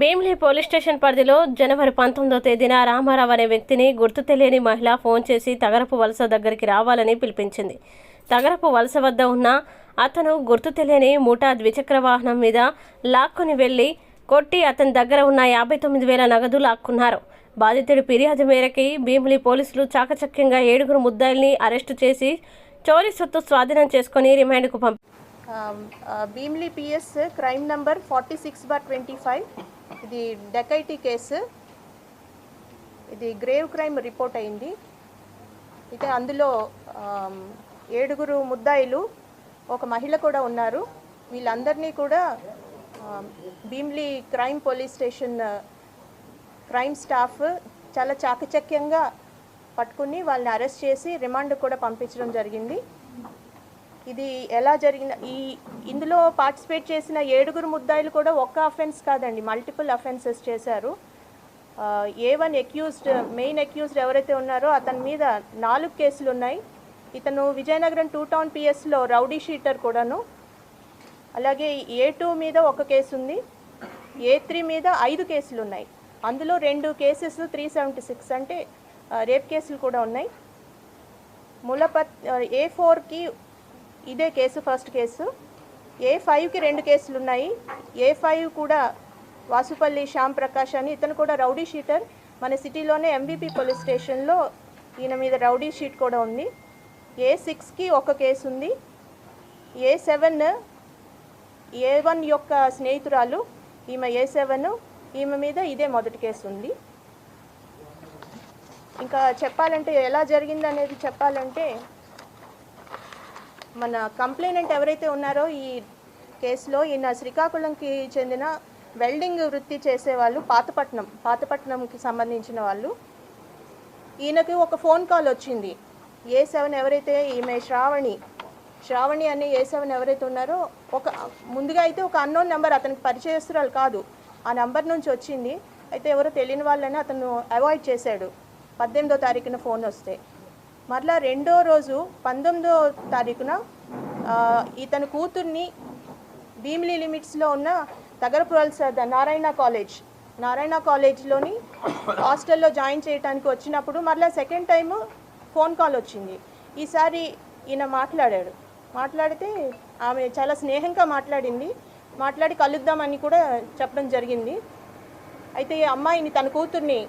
Police station పరిధిలో జనవరి పంతొమ్మిదో తేదీన రామారావు అనే వ్యక్తిని గుర్తు తెలియని మహిళ ఫోన్ చేసి తగరపు వలస దగ్గరికి రావాలని పిలిపించింది. తగరపు వలస వద్ద ఉన్న అతను గుర్తు తెలియని ముఠా ద్విచక్ర వాహనం మీద లాక్కొని వెళ్ళి కొట్టి అతని దగ్గర ఉన్న యాభై తొమ్మిది వేల నగదు లాక్కున్నారు. బాధితుడి ఫిర్యాదు మేరకి భీమిలి పోలీసులు చాకచక్యంగా ఏడుగురు ముద్దాయిల్ని అరెస్టు చేసి చోరీ సొత్తు స్వాధీనం చేసుకుని రిమాండ్కు పంపి Bheemili PS crime number forty six bar twenty five ఇది డెకైటీ కేసు. ఇది గ్రేవ్ క్రైమ్ రిపోర్ట్ అయింది. అయితే అందులో ఏడుగురు ముద్దాయిలు ఒక మహిళ కూడా ఉన్నారు. వీళ్ళందరినీ కూడా Bheemili crime police station crime staff చాలా చాకచక్యంగా పట్టుకుని వాళ్ళని అరెస్ట్ చేసి రిమాండ్ కూడా పంపించడం జరిగింది. ఇది ఎలా జరిగిన ఈ ఇందులో పార్టిసిపేట్ చేసిన ఏడుగురు ముద్దాయిలు కూడా ఒక్క అఫెన్స్ కాదండి మల్టిపుల్ అఫెన్సెస్ చేశారు. A one accused main accused ఎవరైతే ఉన్నారో అతని మీద నాలుగు కేసులు ఉన్నాయి. ఇతను విజయనగరం టూ టౌన్ పిఎస్లో రౌడీ షీటర్ కూడాను. అలాగే ఏ టూ మీద ఒక కేసు ఉంది. ఏ త్రీ మీద ఐదు కేసులు ఉన్నాయి. అందులో రెండు కేసెస్ త్రీ సెవెంటీ సిక్స్ అంటే రేప్ కేసులు కూడా ఉన్నాయి. ములపత్ ఏ ఫోర్కి ఇదే కేసు ఫస్ట్ కేసు. ఏ ఫైవ్కి రెండు కేసులు ఉన్నాయి. ఏ ఫైవ్ కూడా వాసుపల్లి శ్యామ్ ప్రకాష్ అని ఇతను కూడా రౌడీ షీటర్. మన సిటీలోనే ఎంబీపీ పోలీస్ స్టేషన్లో ఈయన మీద రౌడీ షీట్ కూడా ఉంది. ఏ సిక్స్కి ఒక కేసు ఉంది. ఏ సెవెన్ ఏ వన్ యొక్క స్నేహితురాలు ఈమె ఏ సెవెన్ ఈమె మీద ఇదే మొదటి కేసు ఉంది. ఇంకా చెప్పాలంటే ఎలా జరిగింది అనేది చెప్పాలంటే మన కంప్లైనెంట్ ఎవరైతే ఉన్నారో ఈ కేసులో ఈయన శ్రీకాకుళంకి చెందిన వెల్డింగ్ వృత్తి చేసేవాళ్ళు పాతపట్నం పాతపట్నంకి సంబంధించిన వాళ్ళు. ఈయనకి ఒక ఫోన్ కాల్ వచ్చింది. ఏ సెవెన్ ఎవరైతే ఈమె శ్రావణి శ్రావణి అనే ఏ సెవెన్ ఎవరైతే ఉన్నారో ఒక ముందుగా అయితే ఒక అన్నోన్ నెంబర్ అతనికి పరిచయస్తురాలు కాదు. ఆ నెంబర్ నుంచి వచ్చింది. అయితే ఎవరో తెలియని వాళ్ళని అతను అవాయిడ్ చేశాడు. పద్దెనిమిదో తారీఖున ఫోన్ వస్తే. మరలా రెండో రోజు పంతొమ్మిదో తారీఖున ఇతని కూతుర్ని భీమిలి లిమిట్స్లో ఉన్న తగరపురల్స నారాయణ కాలేజ్ నారాయణ కాలేజ్లోని హాస్టల్లో జాయిన్ చేయడానికి వచ్చినప్పుడు మరలా సెకండ్ టైం ఫోన్ కాల్ వచ్చింది. ఈసారి ఈయన మాట్లాడాడు. మాట్లాడితే ఆమె చాలా స్నేహంగా మాట్లాడింది. మాట్లాడి కలుద్దామని కూడా చెప్పడం జరిగింది. అయితే ఈ అమ్మాయిని తన కూతుర్ని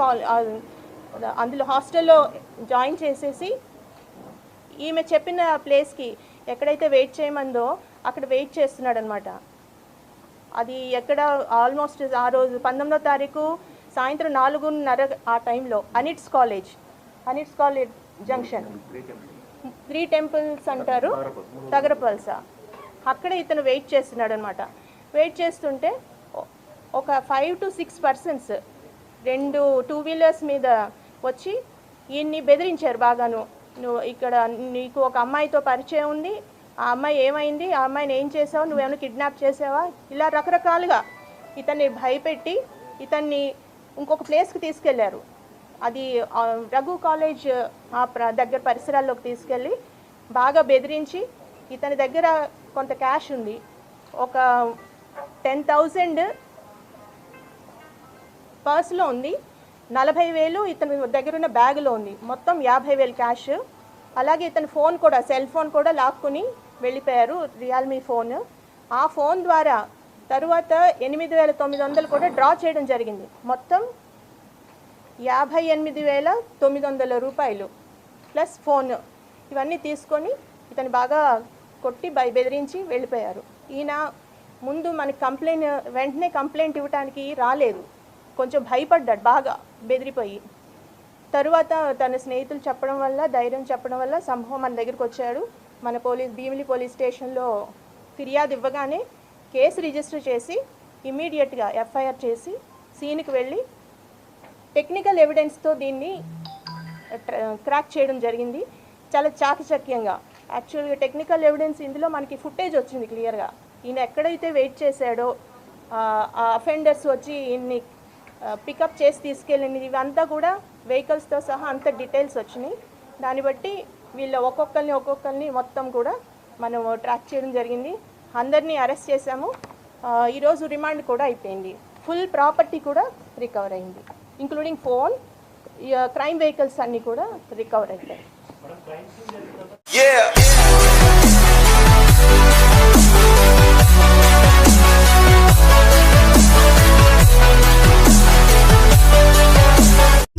కాల్ అందులో హాస్టల్లో జాయిన్ చేసేసి ఈమె చెప్పిన ప్లేస్కి ఎక్కడైతే వెయిట్ చేయమందో అక్కడ వెయిట్ చేస్తున్నాడు అనమాట అది ఎక్కడ ఆల్మోస్ట్ ఆ రోజు పంతొమ్మిదో తారీఖు సాయంత్రం నాలుగున్నర ఆ టైంలో ANITS college ANITS college junction. Three temples అంటారు తగరపల్స అక్కడ ఇతను వెయిట్ చేస్తున్నాడు అనమాట వెయిట్ చేస్తుంటే ఒక ఫైవ్ టు సిక్స్ పర్సన్స్ రెండు టూ వీలర్స్ మీద వచ్చి ఈయన్ని బెదిరించారు బాగాను. నువ్వు ఇక్కడ నీకు ఒక అమ్మాయితో పరిచయం ఉంది. ఆ అమ్మాయి ఏమైంది? ఆ అమ్మాయిని ఏం చేసావు? నువ్వేమైనా కిడ్నాప్ చేసావా? ఇలా రకరకాలుగా ఇతన్ని భయపెట్టి ఇతన్ని ఇంకొక ప్లేస్కి తీసుకెళ్ళారు. అది రఘు కాలేజ్ ఆ ప్ర- దగ్గర పరిసరాల్లోకి తీసుకెళ్ళి బాగా బెదిరించి ఇతని దగ్గర కొంత క్యాష్ ఉంది. ఒక టెన్ థౌజండ్ పర్స్లో ఉంది. నలభై వేలు ఇతని దగ్గర ఉన్న బ్యాగులో ఉంది. మొత్తం యాభై వేలు క్యాష్. అలాగే ఇతని ఫోన్ కూడా సెల్ ఫోన్ కూడా లాక్కుని వెళ్ళిపోయారు రియల్మీ ఫోన్. ఆ ఫోన్ ద్వారా తరువాత ఎనిమిది వేల తొమ్మిది వందలు కూడా డ్రా చేయడం జరిగింది. మొత్తం యాభై ఎనిమిది వేల తొమ్మిది వందల రూపాయలు ప్లస్ ఫోన్. ఇవన్నీ తీసుకొని ఇతను బాగా కొట్టి బై బెదిరించి వెళ్ళిపోయారు. ఈయన ముందు మనకి కంప్లైంట్ వెంటనే కంప్లైంట్ ఇవ్వడానికి రాలేదు. కొంచెం భయపడ్డాడు బాగా బెదిరిపోయి. తరువాత తన స్నేహితులు చెప్పడం వల్ల ధైర్యం చెప్పడం వల్ల సంభవం మన దగ్గరికి వచ్చాడు. మన పోలీస్ భీమిలి పోలీస్ స్టేషన్లో ఫిర్యాదు ఇవ్వగానే కేసు రిజిస్టర్ చేసి ఇమీడియట్గా ఎఫ్ఐఆర్ చేసి సీన్కి వెళ్ళి టెక్నికల్ ఎవిడెన్స్తో దీన్ని క్రాక్ చేయడం జరిగింది. చాలా చాకచక్యంగా. యాక్చువల్గా టెక్నికల్ ఎవిడెన్స్ ఇందులో మనకి ఫుటేజ్ వచ్చింది క్లియర్గా. ఈయన ఎక్కడైతే వెయిట్ చేశాడో ఆ ఆ అఫెండర్స్ వచ్చి ఈయన్ని పికప్ చేసి తీసుకెళ్ళింది. ఇవంతా కూడా వెహికల్స్తో సహా అంత డీటెయిల్స్ వచ్చినాయి. దాన్ని బట్టి వీళ్ళ ఒక్కొక్కరిని ఒక్కొక్కరిని మొత్తం కూడా మనం ట్రాక్ చేయడం జరిగింది. అందరినీ అరెస్ట్ చేశాము. ఈరోజు రిమాండ్ కూడా అయిపోయింది. ఫుల్ ప్రాపర్టీ కూడా రికవర్ అయింది. ఇంక్లూడింగ్ ఫోన్ క్రైమ్ వెహికల్స్ అన్నీ కూడా రికవర్ అవుతాయి